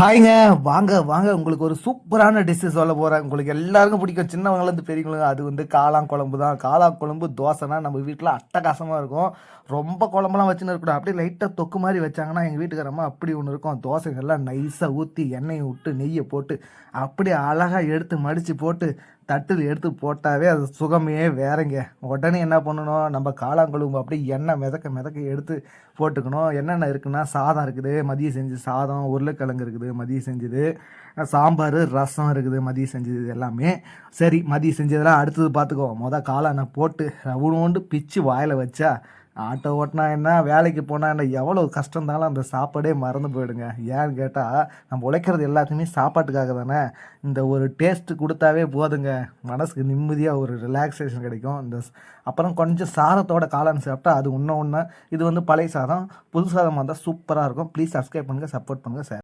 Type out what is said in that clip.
ஹாய்ங்க. வாங்க வாங்க. உங்களுக்கு ஒரு சூப்பரான டிஷ்ஷு சொல்ல போகிறேன் உங்களுக்கு எல்லாருக்கும் பிடிக்கும். சின்னவங்கலேருந்து பெரியவங்களும் அது வந்து காளான் குழம்பு தான். காளான் குழம்பு தோசைனா நம்ம வீட்டில் அட்டகாசமாக இருக்கும். ரொம்ப குழம்புலாம் வச்சுன்னு இருக்கக்கூடாது. அப்படியே லைட்டாக தொக்கு மாதிரி வச்சாங்கன்னா எங்கள் வீட்டுக்காரம்மா அப்படி ஒன்று இருக்கும். தோசைகள்லாம் நைஸாக ஊற்றி எண்ணெயை விட்டு நெய்யை போட்டு அப்படியே அழகாக எடுத்து மடித்து போட்டு தட்டில் எடுத்து போட்டாவே அது சுகமே வேறங்க. உடனே என்ன பண்ணணும்? நம்ம காளாங்குழம்பு அப்படியே எண்ணெய் மிதக்க மிதக்க எடுத்து போட்டுக்கணும். என்னென்ன இருக்குன்னா சாதம் இருக்குது மதியம் செஞ்சு சாதம் உருளைக்கிழங்கு இருக்குது மதியம் செஞ்சது சாம்பார் ரசம் இருக்குது மதியம் செஞ்சது எல்லாமே. சரி மதியம் செஞ்சதெல்லாம் அடுத்தது பார்த்துக்கோ மொதல் காளானை போட்டு ரவுண்டு பிச்சு வாயில் வச்சா ஆட்டோ ஓட்டினா என்ன வேலைக்கு போனால் என்ன எவ்வளோ கஷ்டம் இருந்தாலும் அந்த சாப்பாடே மறந்து போயிடுங்க. ஏன்னு கேட்டால் நம்ம உழைக்கிறது எல்லாத்தையுமே சாப்பாட்டுக்காக தானே. இந்த ஒரு டேஸ்ட்டு கொடுத்தாவே போதுங்க. மனசுக்கு நிம்மதியாக ஒரு ரிலாக்ஸேஷன் கிடைக்கும். இந்த அப்புறம் கொஞ்சம் சாதத்தோட காளான் சாப்பிட்டா அது ஒன்று ஒன்று இது வந்து பழைய சாதம் புது சாதமாக இருந்தால் சூப்பராக இருக்கும். ப்ளீஸ் சப்ஸ்கிரைப் பண்ணுங்கள் சப்போர்ட் பண்ணுங்கள் சார்